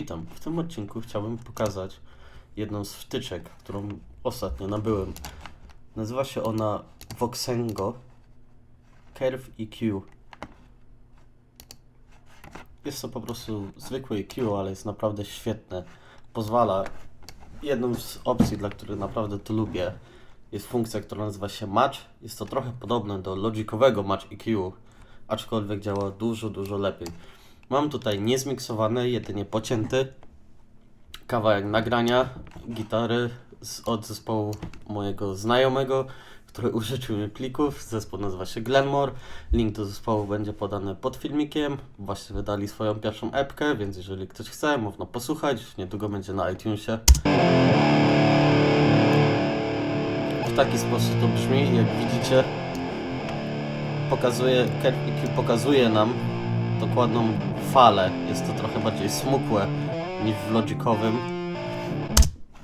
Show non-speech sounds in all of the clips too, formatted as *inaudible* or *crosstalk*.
Witam. W tym odcinku chciałbym pokazać jedną z wtyczek, którą ostatnio nabyłem. Nazywa się ona Voxengo Curve EQ. Jest to po prostu zwykły EQ, ale jest naprawdę świetne. Pozwala. Jedną z opcji, dla których naprawdę to lubię, jest funkcja, która nazywa się Match. Jest to trochę podobne do logikowego Match EQ, aczkolwiek działa dużo, dużo lepiej. Mam tutaj niezmiksowany, jedynie pocięty kawałek nagrania gitary z, od zespołu mojego znajomego, który *laughs* użyczył mi plików. Zespół nazywa się Glenmore. Link do zespołu będzie podany pod filmikiem. Właśnie wydali swoją pierwszą epkę, więc jeżeli ktoś chce, można posłuchać. Niedługo będzie na iTunesie. W taki sposób to brzmi, jak widzicie. Pokazuje, EQ pokazuje nam dokładną falę. Jest to trochę bardziej smukłe niż w logikowym.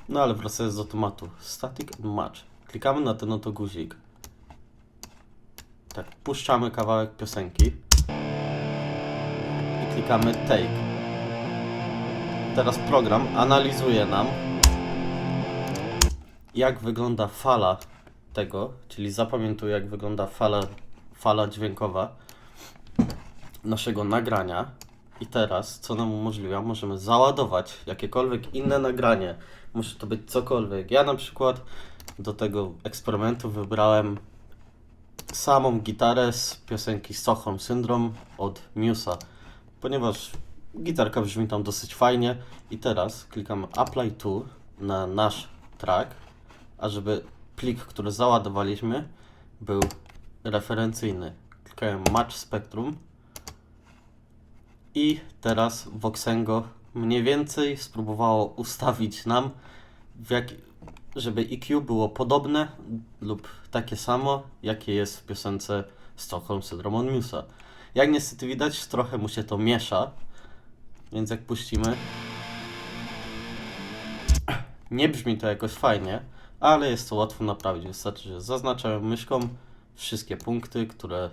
No ale wracając do tematu. Static Match. Klikamy na ten oto guzik. Tak, puszczamy kawałek piosenki. I klikamy Take. Teraz program analizuje nam jak wygląda fala tego, czyli zapamiętuje jak wygląda fala, fala dźwiękowa naszego nagrania. I teraz, co nam umożliwia, możemy załadować jakiekolwiek inne nagranie. Może to być cokolwiek. Ja na przykład do tego eksperymentu wybrałem samą gitarę z piosenki Stockholm Syndrome od Musa, ponieważ gitarka brzmi tam dosyć fajnie. I teraz klikamy Apply to na nasz track, a żeby plik, który załadowaliśmy, był referencyjny. Klikałem Match Spectrum i teraz Voxengo mniej więcej spróbowało ustawić nam, jak, żeby EQ było podobne lub takie samo, jakie jest w piosence Stockholm Syndrome on Musa. Jak niestety widać, trochę mu się to miesza, więc jak puścimy, nie brzmi to jakoś fajnie, ale jest to łatwo naprawić. Wystarczy, że zaznaczamy myszką wszystkie punkty, które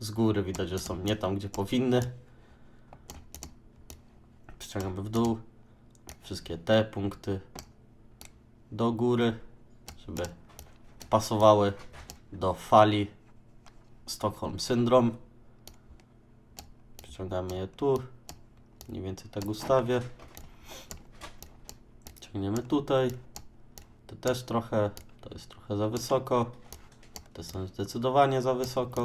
z góry widać, że są nie tam, gdzie powinny ściągamy w dół wszystkie te punkty do góry, żeby pasowały do fali Stockholm Syndrome. Ściągamy je tu, mniej więcej tak ustawię. Ciągniemy tutaj. To też trochę, to jest trochę za wysoko. Te są zdecydowanie za wysoko.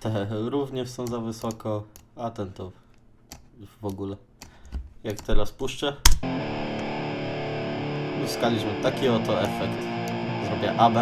Te również są za wysoko, a ten to w ogóle. Jak teraz puszczę, uzyskaliśmy taki oto efekt. Zrobię AB.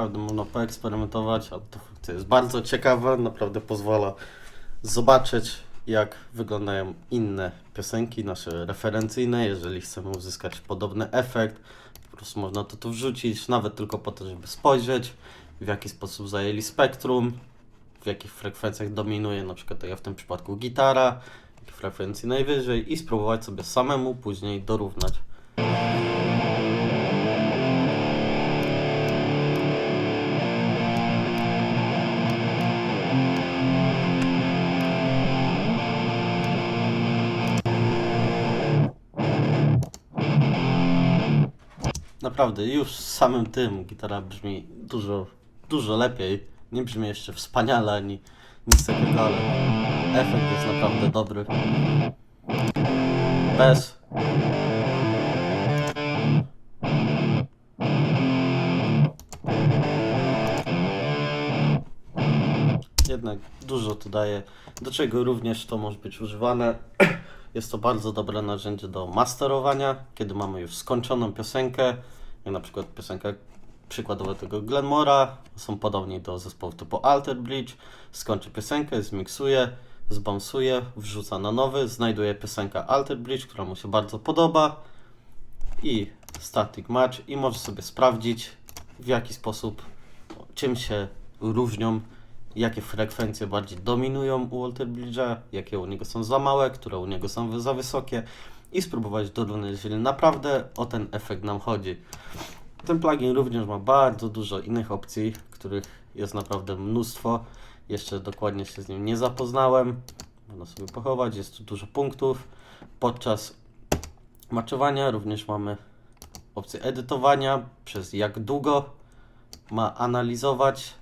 Naprawdę można poeksperymentować, a to jest bardzo ciekawa, naprawdę pozwala zobaczyć, jak wyglądają inne piosenki, nasze referencyjne. Jeżeli chcemy uzyskać podobny efekt, po prostu można to tu wrzucić, nawet tylko po to, żeby spojrzeć, w jaki sposób zajęli spektrum, w jakich frekwencjach dominuje, na przykład tak jak w tym przypadku gitara, frekwencji najwyżej i spróbować sobie samemu później dorównać. Naprawdę, już z samym tym gitara brzmi dużo, dużo lepiej. Nie brzmi jeszcze wspaniale ani nic takiego, ale efekt jest naprawdę dobry. Bez. Jednak dużo to daje, do czego również to może być używane. Jest to bardzo dobre narzędzie do masterowania, kiedy mamy już skończoną piosenkę, jak na przykład piosenka przykładowo tego Glenmora, są podobni do zespołów typu Alter Bridge, skończy piosenkę, zmiksuje, zbounsuje, wrzuca na nowy, znajduje piosenkę Alter Bridge, która mu się bardzo podoba i static match i może sobie sprawdzić w jaki sposób, czym się różnią, jakie frekwencje bardziej dominują u Walter Bridge'a, jakie u niego są za małe, które u niego są za wysokie i spróbować dorównać, jeżeli naprawdę o ten efekt nam chodzi. Ten plugin również ma bardzo dużo innych opcji, których jest naprawdę mnóstwo. Jeszcze dokładnie się z nim nie zapoznałem. Można sobie pochować, jest tu dużo punktów. Podczas maczowania również mamy opcję edytowania, przez jak długo ma analizować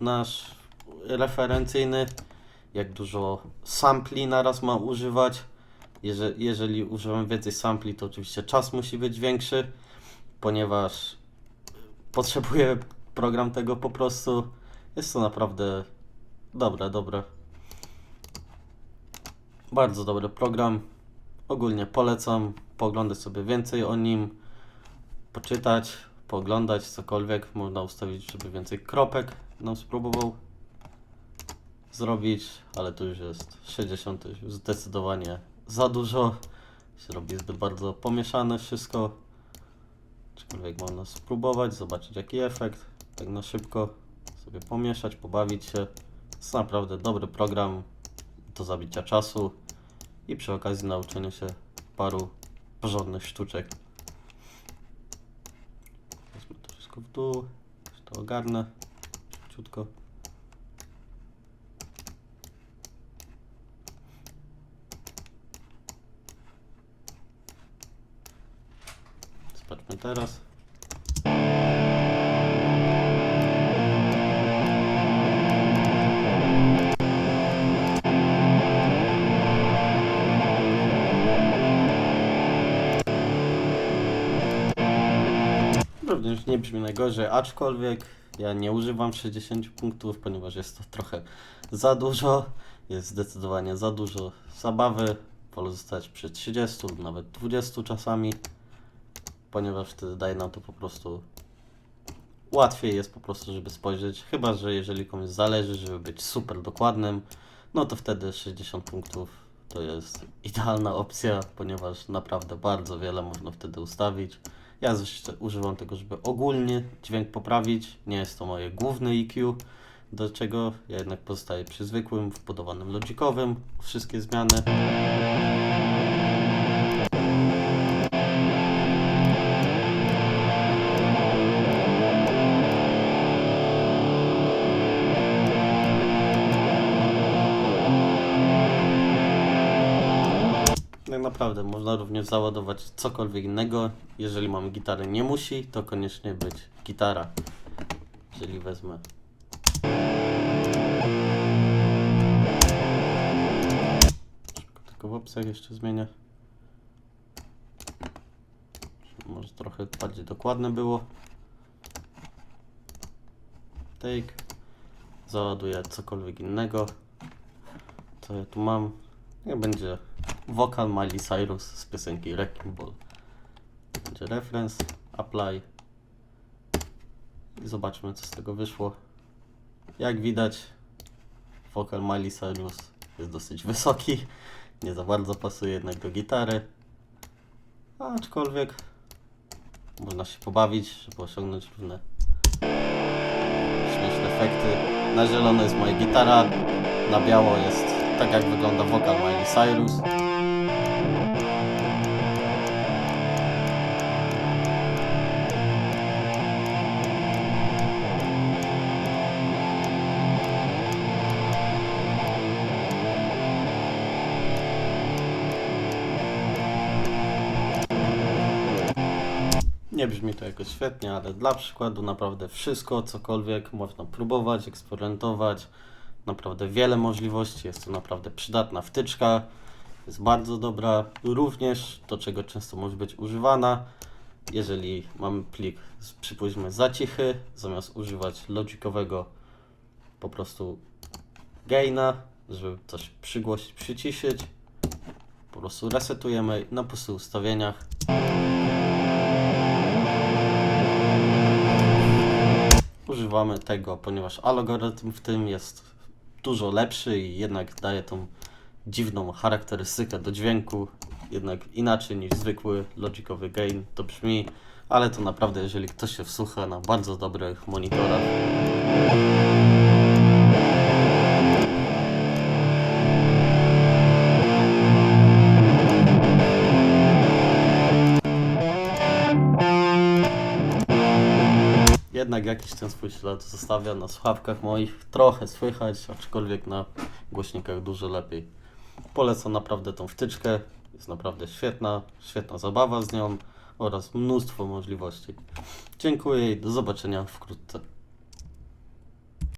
nasz referencyjny, jak dużo sampli naraz ma używać. Jeżeli, jeżeli używamy więcej sampli, to oczywiście czas musi być większy, ponieważ potrzebuje program tego po prostu. Jest to naprawdę dobre, dobre. Bardzo dobry program. Ogólnie polecam pooglądać sobie więcej o nim, poczytać, pooglądać cokolwiek. Można ustawić, żeby więcej kropek nam spróbował zrobić, ale to już jest 60, to już zdecydowanie za dużo. Się robi zbyt bardzo pomieszane wszystko. Aczkolwiek można spróbować, zobaczyć jaki efekt, tak na szybko sobie pomieszać, pobawić się. Jest naprawdę dobry program do zabicia czasu i przy okazji nauczenia się paru porządnych sztuczek. Wezmę to wszystko w dół, to ogarnę szybciutko. Zobaczmy teraz. Również nie brzmi najgorzej, aczkolwiek ja nie używam 60 punktów, ponieważ jest to trochę za dużo. Jest zdecydowanie za dużo zabawy. Wolę zostać przy 30 lub nawet 20 czasami, ponieważ wtedy daje nam to po prostu łatwiej jest po prostu, żeby spojrzeć. Chyba, że jeżeli komuś zależy, żeby być super dokładnym, no to wtedy 60 punktów to jest idealna opcja, ponieważ naprawdę bardzo wiele można wtedy ustawić. Ja używam tego, żeby ogólnie dźwięk poprawić. Nie jest to moje główne EQ, do czego ja jednak pozostaję przy zwykłym, wbudowanym logikowym. Wszystkie zmiany. Naprawdę można również załadować cokolwiek innego. Jeżeli mamy gitarę, nie musi to koniecznie być gitara. Jeżeli wezmę. Tylko w opcjach jeszcze zmienię. Może trochę bardziej dokładne było. Take. Załaduję cokolwiek innego. Co ja tu mam? Nie będzie wokal Miley Cyrus z piosenki Wrecking Ball. Będzie reference, apply i zobaczmy co z tego wyszło. Jak widać wokal Miley Cyrus jest dosyć wysoki, nie za bardzo pasuje jednak do gitary, aczkolwiek można się pobawić, żeby osiągnąć różne śmieszne efekty. Na zielono jest moja gitara, na biało jest tak jak wygląda wokal Miley Cyrus. Nie brzmi to jakoś świetnie, ale dla przykładu naprawdę wszystko, cokolwiek można próbować, eksperymentować. Naprawdę wiele możliwości, jest to naprawdę przydatna wtyczka, jest bardzo dobra. Również do czego często może być używana, jeżeli mamy plik, przypuśćmy za cichy, zamiast używać logikowego po prostu gaina, żeby coś przygłosić, przyciszyć, po prostu resetujemy na prostu ustawieniach używamy tego, ponieważ algorytm w tym jest dużo lepszy i jednak daje tą dziwną charakterystykę do dźwięku, jednak inaczej niż zwykły logicowy gain to brzmi, ale to naprawdę jeżeli ktoś się wsłucha na bardzo dobrych monitorach, jednak jakiś ten swój ślad zostawia na słuchawkach moich. Trochę słychać, aczkolwiek na głośnikach dużo lepiej. Polecam naprawdę tą wtyczkę. Jest naprawdę świetna, świetna zabawa z nią oraz mnóstwo możliwości. Dziękuję i do zobaczenia wkrótce.